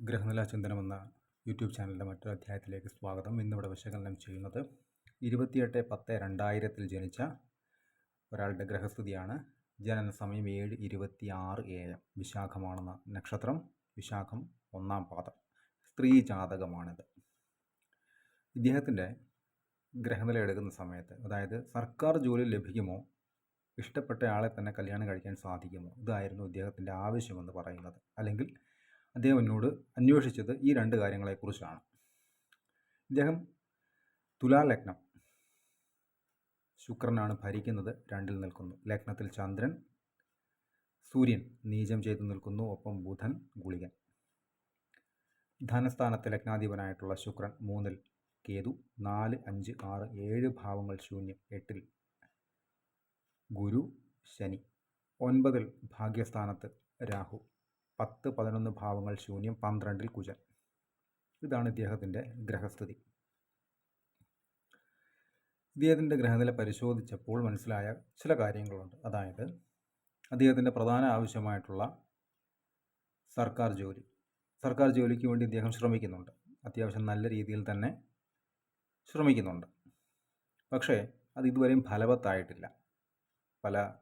ഗ്രഹനില ചിന്തനം എന്ന യൂട്യൂബ് ചാനലിന്റെ മറ്റൊരു അധ്യായത്തിലേക്ക് സ്വാഗതം. ഇന്നിവിടെ വിശകലനം ചെയ്യുന്നത് ഇരുപത്തിയെട്ട് പത്ത് രണ്ടായിരത്തിൽ ജനിച്ച ഒരാളുടെ ഗ്രഹസ്ഥിതിയാണ്. ജനന സമയം ഏഴ് ഇരുപത്തി ആറ് എ എം വിശാഖമാണെന്ന നക്ഷത്രം. വിശാഖം ഒന്നാം പാദം. സ്ത്രീ ജാതകമാണിത്. ഇദ്ദേഹത്തിന്റെ ഗ്രഹനില എടുക്കുന്ന സമയത്ത് അതായത് സർക്കാർ ജോലി ലഭിക്കുമോ? ഇഷ്ടപ്പെട്ടയാളെ തന്നെ കല്യാണം കഴിക്കാൻ സാധിക്കുമോ? ഇതായിരുന്നു ഇദ്ദേഹത്തിന്റെ ആവശ്യമെന്ന് പറയുന്നത്. അല്ലെങ്കിൽ അദ്ദേഹം എന്നോട് അന്വേഷിച്ചത് ഈ രണ്ട് കാര്യങ്ങളെക്കുറിച്ചാണ്. ഇദ്ദേഹം തുലാ ലഗ്നം. ശുക്രനാണ് ഭരിക്കുന്നത് രണ്ടിൽ നിൽക്കുന്നു. ലഗ്നത്തിൽ ചന്ദ്രൻ സൂര്യൻ നീചം ചെയ്തു നിൽക്കുന്നു ഒപ്പം ബുധൻ ഗുളികൻ. ധനസ്ഥാനത്ത് ലഗ്നാധിപനായിട്ടുള്ള ശുക്രൻ മൂന്നിൽ കേതു നാല് അഞ്ച് ആറ് ഏഴ് ഭാവങ്ങൾ ശൂന്യം എട്ടിൽ ഗുരു ശനി ഒൻപതിൽ ഭാഗ്യസ്ഥാനത്ത് രാഹു പത്ത് പതിനൊന്ന് ഭാവങ്ങൾ ശൂന്യം പന്ത്രണ്ടിൽ കുജൻ. ഇതാണ് ഇദ്ദേഹത്തിന്റെ ഗ്രഹസ്ഥിതി. ഇദ്ദേഹത്തിന്റെ ഗ്രഹനില പരിശോധിച്ചപ്പോൾ മനസ്സിലായ ചില കാര്യങ്ങളുണ്ട്. അതായത് അദ്ദേഹത്തിന്റെ പ്രധാന ആവശ്യമായിട്ടുള്ള സർക്കാർ ജോലി. സർക്കാർ ജോലിക്ക് വേണ്ടി ഇദ്ദേഹം ശ്രമിക്കുന്നുണ്ട്. അത്യാവശ്യം നല്ല രീതിയിൽ തന്നെ ശ്രമിക്കുന്നുണ്ട്. പക്ഷേ അത് ഇതുവരെയും ഫലവത്തായിട്ടില്ല. പല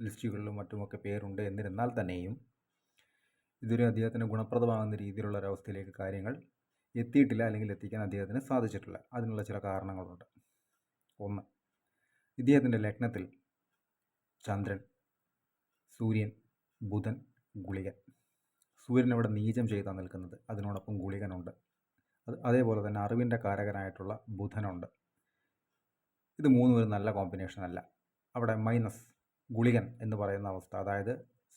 ലിസ്റ്റുകളിലും മറ്റുമൊക്കെ പേരുണ്ട്. എന്നിരുന്നാൽ തന്നെയും ഇതുവരെ അദ്ദേഹത്തിന് ഗുണപ്രദമാകുന്ന രീതിയിലുള്ള ഒരവസ്ഥയിലേക്ക് കാര്യങ്ങൾ എത്തിയിട്ടില്ല അല്ലെങ്കിൽ എത്തിക്കാൻ അദ്ദേഹത്തിന് സാധിച്ചിട്ടില്ല. അതിനുള്ള ചില കാരണങ്ങളുണ്ട്. ഒന്ന് ഇദ്ദേഹത്തിന്റെ ലഗ്നത്തിൽ ചന്ദ്രൻ സൂര്യൻ ബുധൻ ഗുളികൻ. സൂര്യൻ അവിടെ നീചം ചെയ്താണ് നിൽക്കുന്നത്. അതിനോടൊപ്പം ഗുളികനുണ്ട്. അത് അതേപോലെ തന്നെ അറിവിന്റെ കാരകനായിട്ടുള്ള ബുധനുണ്ട്. ഇത് മൂന്നും ഒരു നല്ല കോമ്പിനേഷൻ അല്ല. അവിടെ മൈനസ് ഗുളികൻ എന്ന് പറയുന്ന അവസ്ഥ അതായത്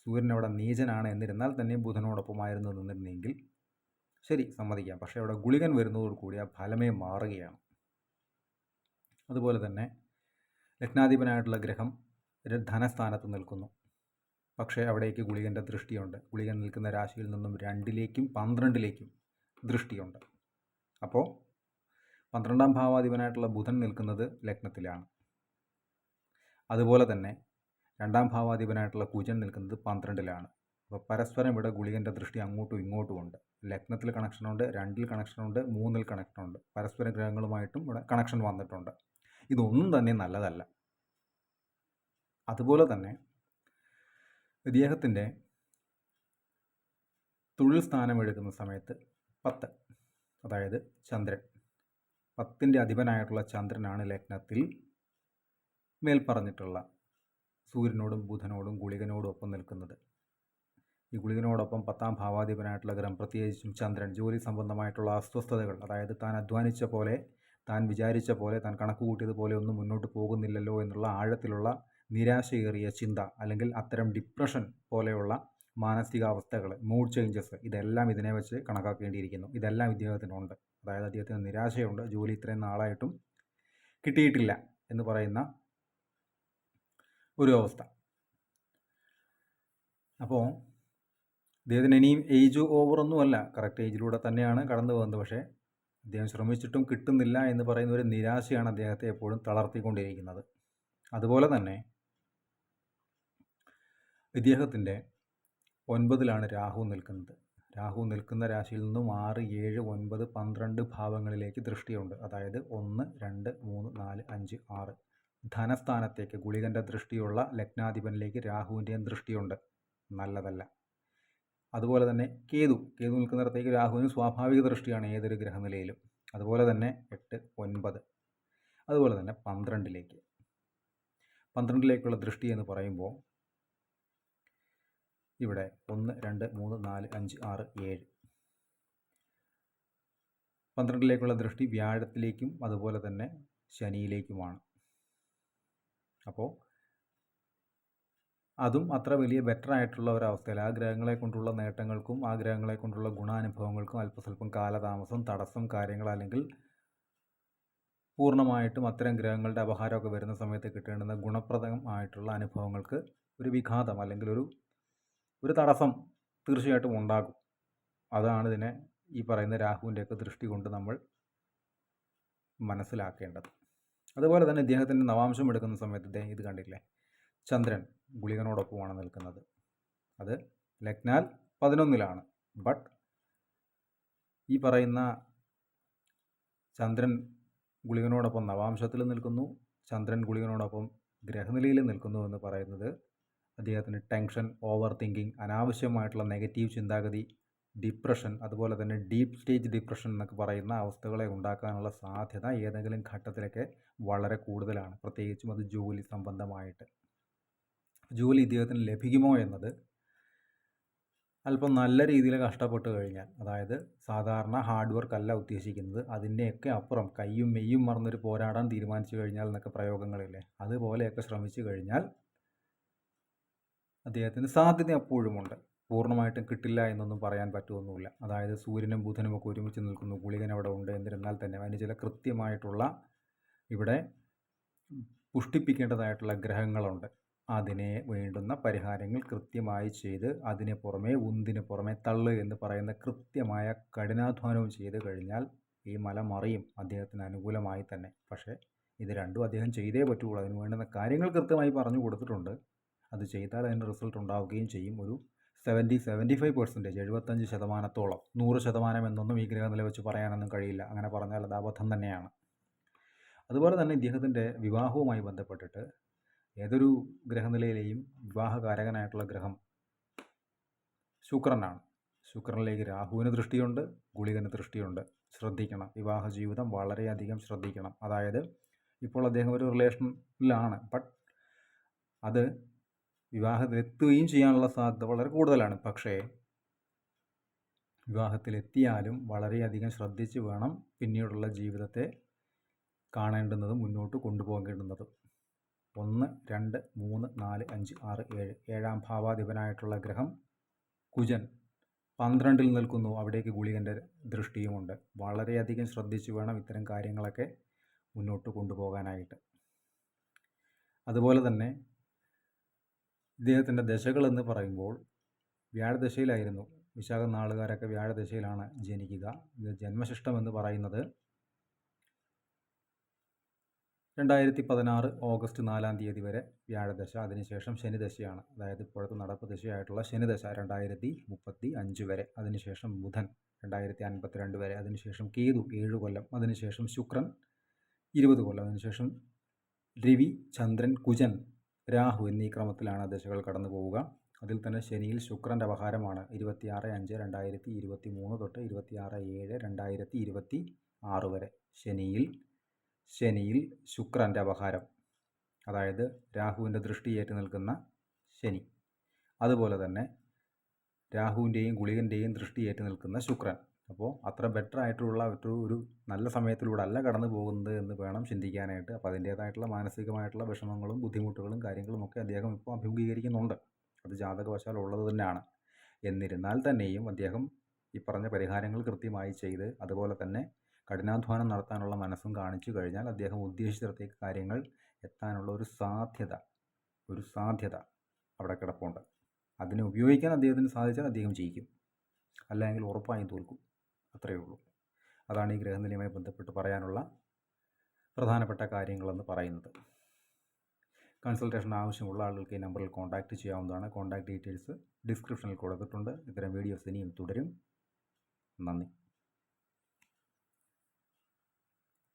സൂര്യൻ അവിടെ നീചനാണ് എന്നിരുന്നാൽ തന്നെ ബുധനോടൊപ്പമായിരുന്നു നിന്നിരുന്നെങ്കിൽ ശരി സമ്മതിക്കാം. പക്ഷേ അവിടെ ഗുളികൻ വരുന്നതോടുകൂടി ആ ഫലമേ മാറുകയാണ്. അതുപോലെ തന്നെ ലഗ്നാധിപനായിട്ടുള്ള ഗ്രഹം ഒരു ധനസ്ഥാനത്ത് നിൽക്കുന്നു. പക്ഷേ അവിടേക്ക് ഗുളികന്റെ ദൃഷ്ടിയുണ്ട്. ഗുളികൻ നിൽക്കുന്ന രാശിയിൽ നിന്നും രണ്ടിലേക്കും പന്ത്രണ്ടിലേക്കും ദൃഷ്ടിയുണ്ട്. അപ്പോൾ പന്ത്രണ്ടാം ഭാവാധിപനായിട്ടുള്ള ബുധൻ നിൽക്കുന്നത് ലഗ്നത്തിലാണ്. അതുപോലെ തന്നെ രണ്ടാം ഭാവാധിപനായിട്ടുള്ള കുജൻ നിൽക്കുന്നത് പന്ത്രണ്ടിലാണ്. അപ്പോൾ പരസ്പരം ഇവിടെ ഗുളികന്റെ ദൃഷ്ടി അങ്ങോട്ടും ഇങ്ങോട്ടും ഉണ്ട്. ലഗ്നത്തിൽ കണക്ഷനുണ്ട് രണ്ടിൽ കണക്ഷനുണ്ട് മൂന്നിൽ കണക്ഷനുണ്ട് പരസ്പര ഗ്രഹങ്ങളുമായിട്ടും ഇവിടെ കണക്ഷൻ വന്നിട്ടുണ്ട്. ഇതൊന്നും തന്നെ നല്ലതല്ല. അതുപോലെ തന്നെ ഇദ്ദേഹത്തിന്റെ തൊഴിൽ സ്ഥാനം എടുക്കുന്ന സമയത്ത് പത്ത് അതായത് ചന്ദ്രൻ. പത്തിന്റെ അധിപനായിട്ടുള്ള ചന്ദ്രനാണ് ലഗ്നത്തിൽ മേൽ പറഞ്ഞിട്ടുള്ള സൂര്യനോടും ബുധനോടും ഗുളികനോടും ഒപ്പം നിൽക്കുന്നത്. ഈ ഗുളികനോടൊപ്പം പത്താം ഭാവാധിപനായിട്ടുള്ള ഗ്രഹം പ്രത്യേകിച്ചും ചന്ദ്രൻ ജോലി സംബന്ധമായിട്ടുള്ള അസ്വസ്ഥതകൾ അതായത് താൻ അധ്വാനിച്ച പോലെ താൻ വിചാരിച്ച പോലെ താൻ കണക്ക് കൂട്ടിയതുപോലെ ഒന്നും മുന്നോട്ട് പോകുന്നില്ലല്ലോ എന്നുള്ള ആഴത്തിലുള്ള നിരാശയേറിയ ചിന്ത അല്ലെങ്കിൽ അത്തരം ഡിപ്രഷൻ പോലെയുള്ള മാനസികാവസ്ഥകൾ മൂഡ് ചേഞ്ചസ് ഇതെല്ലാം ഇതിനെ വെച്ച് കണക്കാക്കേണ്ടിയിരിക്കുന്നു. ഇതെല്ലാം ഇദ്ദേഹത്തിനുണ്ട്. അതായത് അദ്ദേഹത്തിന് നിരാശയുണ്ട്. ജോലി ഇത്രയും നാളായിട്ടും കിട്ടിയിട്ടില്ല എന്ന് പറയുന്ന ഒരു അവസ്ഥ. അപ്പോൾ അദ്ദേഹത്തിന് ഇനിയും ഏജ് ഓവറൊന്നുമല്ല. കറക്റ്റ് ഏജിലൂടെ തന്നെയാണ് കടന്നു പോകുന്നത്. പക്ഷേ അദ്ദേഹം ശ്രമിച്ചിട്ടും കിട്ടുന്നില്ല എന്ന് പറയുന്ന ഒരു നിരാശയാണ് അദ്ദേഹത്തെ എപ്പോഴും തളർത്തിക്കൊണ്ടിരിക്കുന്നത്. അതുപോലെ തന്നെ ഇദ്ദേഹത്തിന്റെ ഒൻപതിലാണ് രാഹു നിൽക്കുന്നത്. രാഹു നിൽക്കുന്ന രാശിയിൽ നിന്നും ആറ് ഏഴ് ഒൻപത് പന്ത്രണ്ട് ഭാവങ്ങളിലേക്ക് ദൃഷ്ടിയുണ്ട്. അതായത് ഒന്ന് രണ്ട് മൂന്ന് നാല് അഞ്ച് ആറ്. ധനസ്ഥാനത്തേക്ക് ഗുളികന്റെ ദൃഷ്ടിയുള്ള ലഗ്നാധിപനിലേക്ക് രാഹുവിന്റെയും ദൃഷ്ടിയുണ്ട്. നല്ലതല്ല. അതുപോലെ തന്നെ കേതു. കേതു നിൽക്കുന്നിടത്തേക്ക് രാഹുവിന് സ്വാഭാവിക ദൃഷ്ടിയാണ് ഏതൊരു ഗ്രഹനിലയിലും. അതുപോലെ തന്നെ എട്ട് ഒൻപത്. അതുപോലെ തന്നെ പന്ത്രണ്ടിലേക്ക്. പന്ത്രണ്ടിലേക്കുള്ള ദൃഷ്ടി എന്ന് പറയുമ്പോൾ ഇവിടെ ഒന്ന് രണ്ട് മൂന്ന് നാല് അഞ്ച് ആറ് ഏഴ്. പന്ത്രണ്ടിലേക്കുള്ള ദൃഷ്ടി വ്യാഴത്തിലേക്കും അതുപോലെ തന്നെ ശനിയിലേക്കുമാണ്. അപ്പോൾ അതും അത്ര വലിയ ബെറ്റർ ആയിട്ടുള്ള ഒരവസ്ഥയിൽ ആ ഗ്രഹങ്ങളെ കൊണ്ടുള്ള നേട്ടങ്ങൾക്കും ആ ഗ്രഹങ്ങളെ കൊണ്ടുള്ള ഗുണാനുഭവങ്ങൾക്കും അല്പസ്വല്പം കാലതാമസം തടസ്സം കാര്യങ്ങൾ അല്ലെങ്കിൽ പൂർണമായിട്ടും അത്തരം ഗ്രഹങ്ങളുടെ അപഹാരമൊക്കെ വരുന്ന സമയത്ത് കിട്ടേണ്ടുന്ന ഗുണപ്രദമായിട്ടുള്ള അനുഭവങ്ങൾക്ക് ഒരു വിഘാതം അല്ലെങ്കിൽ ഒരു ഒരു തടസ്സം തീർച്ചയായിട്ടും ഉണ്ടാകും. അതാണ് ഇതിനെ ഈ പറയുന്ന രാഹുവിന്റെയൊക്കെ ദൃഷ്ടി കൊണ്ട് നമ്മൾ മനസ്സിലാക്കേണ്ടത്. അതുപോലെ തന്നെ ഇദ്ദേഹത്തിന്റെ നവാംശം എടുക്കുന്ന സമയത്ത് ഇദ്ദേഹം ഇത് കണ്ടില്ലേ ചന്ദ്രൻ ഗുളികനോടൊപ്പമാണ് നിൽക്കുന്നത്. അത് ലഗ്നാൽ പതിനൊന്നിലാണ്. ബട്ട് ഈ പറയുന്ന ചന്ദ്രൻ ഗുളികനോടൊപ്പം നവാംശത്തിൽ നിൽക്കുന്നു. ചന്ദ്രൻ ഗുളികനോടൊപ്പം ഗ്രഹനിലയിൽ നിൽക്കുന്നു എന്ന് പറയുന്നത് അദ്ദേഹത്തിന് ടെൻഷൻ ഓവർ തിങ്കിങ് അനാവശ്യമായിട്ടുള്ള നെഗറ്റീവ് ചിന്താഗതി ഡിപ്രഷൻ അതുപോലെ തന്നെ ഡീപ്പ് സ്റ്റേജ് ഡിപ്രഷൻ എന്നൊക്കെ പറയുന്ന അവസ്ഥകളെ ഉണ്ടാക്കാനുള്ള സാധ്യത ഏതെങ്കിലും ഘട്ടത്തിലൊക്കെ വളരെ കൂടുതലാണ്. പ്രത്യേകിച്ചും അത് ജോലി സംബന്ധമായിട്ട്. ജോലി ഇദ്ദേഹത്തിന് ലഭിക്കുമോ എന്നത് അല്പം നല്ല രീതിയിൽ കഷ്ടപ്പെട്ട് കഴിഞ്ഞാൽ അതായത് സാധാരണ ഹാർഡ് വർക്ക് അല്ല ഉദ്ദേശിക്കുന്നത് അതിന്റെയൊക്കെ അപ്പുറം കയ്യും മെയ്യും മറന്നൊരു പോരാടാൻ തീരുമാനിച്ചു കഴിഞ്ഞാൽ എന്നൊക്കെ പ്രയോഗങ്ങളില്ലേ അതുപോലെയൊക്കെ ശ്രമിച്ചു കഴിഞ്ഞാൽ അദ്ദേഹത്തിന് സാധ്യത അപ്പോഴുമുണ്ട് പൂർണമായിട്ടും കിട്ടില്ല എന്നൊന്നും പറയാൻ പറ്റുമൊന്നുമില്ല അതായത് സൂര്യനും ബുധനും ഒക്കെ ഒരുമിച്ച് നിൽക്കുന്നു. ഗുളികൻ അവിടെ ഉണ്ട് എന്നിരുന്നാൽ തന്നെ അതിന് ചില കൃത്യമായിട്ടുള്ള ഇവിടെ പുഷ്ടിപ്പിക്കേണ്ടതായിട്ടുള്ള ഗ്രഹങ്ങളുണ്ട്. അതിനെ വേണ്ടുന്ന പരിഹാരങ്ങൾ കൃത്യമായി ചെയ്ത് അതിന് പുറമെ ഉന്തിന് പുറമെ തള്ളു എന്ന് പറയുന്ന കൃത്യമായ കഠിനാധ്വാനവും ചെയ്ത് കഴിഞ്ഞാൽ ഈ മല മറിയും അദ്ദേഹത്തിന് അനുകൂലമായി തന്നെ. പക്ഷേ ഇത് രണ്ടും അദ്ദേഹം ചെയ്തേ പറ്റുള്ളൂ. അതിന് വേണ്ടുന്ന കാര്യങ്ങൾ കൃത്യമായി പറഞ്ഞു കൊടുത്തിട്ടുണ്ട്. അത് ചെയ്താൽ അതിന് റിസൾട്ട് ഉണ്ടാവുകയും ചെയ്യും. ഒരു സെവന്റി സെവന്റി ഫൈവ് പെർസെന്റേജ് എഴുപത്തഞ്ച് ശതമാനത്തോളം നൂറ് ശതമാനം എന്നൊന്നും ഈ ഗ്രഹനില വെച്ച് പറയാനൊന്നും കഴിയില്ല. അങ്ങനെ പറഞ്ഞാൽ അത് അബദ്ധം തന്നെയാണ്. അതുപോലെ തന്നെ ഇദ്ദേഹത്തിന്റെ വിവാഹവുമായി ബന്ധപ്പെട്ടിട്ട് ഏതൊരു ഗ്രഹനിലയിലെയും വിവാഹകാരകനായിട്ടുള്ള ഗ്രഹം ശുക്രനാണ്. ശുക്രനിലേക്ക് രാഹുവിന് ദൃഷ്ടിയുണ്ട് ഗുളികന് ദൃഷ്ടിയുണ്ട്. ശ്രദ്ധിക്കണം. വിവാഹ ജീവിതം വളരെയധികം ശ്രദ്ധിക്കണം. അതായത് ഇപ്പോൾ അദ്ദേഹം ഒരു റിലേഷനിലാണ് ബട്ട് അത് വിവാഹത്തിലെത്തുകയും ചെയ്യാനുള്ള സാധ്യത വളരെ കൂടുതലാണ്. പക്ഷേ വിവാഹത്തിലെത്തിയാലും വളരെയധികം ശ്രദ്ധിച്ച് വേണം പിന്നീടുള്ള ജീവിതത്തെ കാണേണ്ടുന്നതും മുന്നോട്ട് കൊണ്ടുപോകേണ്ടുന്നതും. ഒന്ന് രണ്ട് മൂന്ന് നാല് അഞ്ച് ആറ് ഏഴ് ഏഴാം ഭാവാധിപനായിട്ടുള്ള ഗ്രഹം കുജൻ പന്ത്രണ്ടിൽ നിൽക്കുന്നു. അവിടേക്ക് ഗുളികന്റെ ദൃഷ്ടിയുമുണ്ട്. വളരെയധികം ശ്രദ്ധിച്ചു വേണം ഇത്തരം കാര്യങ്ങളൊക്കെ മുന്നോട്ട് കൊണ്ടുപോകാനായിട്ട്. അതുപോലെ തന്നെ ഇദ്ദേഹത്തിന്റെ ദശകളെന്ന് പറയുമ്പോൾ വ്യാഴദശയിലായിരുന്നു. വിശാഖ നാളുകാരൊക്കെ വ്യാഴദശയിലാണ് ജനിക്കുക. ഇത് ജന്മശിഷ്ടം എന്ന് പറയുന്നത്. രണ്ടായിരത്തി പതിനാറ് ഓഗസ്റ്റ് നാലാം തീയതി വരെ വ്യാഴദശ അതിനുശേഷം ശനിദശയാണ്. അതായത് ഇപ്പോഴത്തെ നടപ്പ് ദശയായിട്ടുള്ള ശനിദശ രണ്ടായിരത്തി മുപ്പത്തി അഞ്ച് വരെ. അതിനുശേഷം ബുധൻ രണ്ടായിരത്തി അൻപത്തിരണ്ട് വരെ. അതിനുശേഷം കേതു ഏഴ് കൊല്ലം. അതിനുശേഷം ശുക്രൻ ഇരുപത് കൊല്ലം. അതിനുശേഷം രവി ചന്ദ്രൻ കുജൻ രാഹു എന്നീ ക്രമത്തിലാണ് ദശകൾ കടന്നു പോവുക. അതിൽ തന്നെ ശനിയിൽ ശുക്രന്റെ അപഹാരമാണ്. ഇരുപത്തിയാറ് അഞ്ച് രണ്ടായിരത്തി ഇരുപത്തി മൂന്ന് തൊട്ട് ഇരുപത്തിയാറ് ഏഴ് രണ്ടായിരത്തി ഇരുപത്തി ആറ് വരെ. ശനിയിൽ ശനിയിൽ ശുക്രന്റെ അപഹാരം. അതായത് രാഹുവിന്റെ ദൃഷ്ടിയേറ്റ് നിൽക്കുന്ന ശനി. അതുപോലെ തന്നെ രാഹുവിന്റെയും ഗുളികന്റെയും ദൃഷ്ടിയേറ്റ് നിൽക്കുന്ന ശുക്രൻ. അപ്പോൾ അത്ര ബെറ്റർ ആയിട്ടുള്ള ഒരു ഒരു നല്ല സമയത്തിലൂടെ അല്ല കടന്നു പോകുന്നത് എന്ന് വേണം ചിന്തിക്കാനായിട്ട്. അപ്പോൾ അതിന്റേതായിട്ടുള്ള മാനസികമായിട്ടുള്ള വിഷമങ്ങളും ബുദ്ധിമുട്ടുകളും കാര്യങ്ങളും ഒക്കെ അദ്ദേഹം ഇപ്പോൾ അഭിമുഖീകരിക്കുന്നുണ്ട്. അത് ജാതകവശാൽ ഉള്ളത് തന്നെയാണ്. എന്നിരുന്നാൽ തന്നെയും അദ്ദേഹം ഈ പറഞ്ഞ പരിഹാരങ്ങൾ കൃത്യമായി ചെയ്ത് അതുപോലെ തന്നെ കഠിനാധ്വാനം നടത്താനുള്ള മനസ്സും കാണിച്ചു കഴിഞ്ഞാൽ അദ്ദേഹം ഉദ്ദേശിച്ചിടത്തേക്ക് കാര്യങ്ങൾ എത്താനുള്ള ഒരു സാധ്യത ഒരു സാധ്യത അവിടെ കിടപ്പുണ്ട്. അതിനെ ഉപയോഗിക്കാൻ അദ്ദേഹത്തിന് സാധിച്ചാൽ അദ്ദേഹം ജയിക്കും. അല്ലെങ്കിൽ ഉറപ്പായും തോൽക്കും. അത്രയേ ഉള്ളൂ. അതാണ് ഈ ഗ്രഹനിലയുമായി ബന്ധപ്പെട്ട് പറയാനുള്ള പ്രധാനപ്പെട്ട കാര്യങ്ങളെന്ന് പറയുന്നത്. കൺസൾട്ടേഷൻ ആവശ്യമുള്ള ആളുകൾക്ക് ഈ നമ്പറിൽ കോൺടാക്റ്റ് ചെയ്യാവുന്നതാണ്. കോൺടാക്ട് ഡീറ്റെയിൽസ് ഡിസ്ക്രിപ്ഷനിൽ കൊടുത്തിട്ടുണ്ട്. ഇത്തരം വീഡിയോസ് ഇനിയും തുടരും. നന്ദി.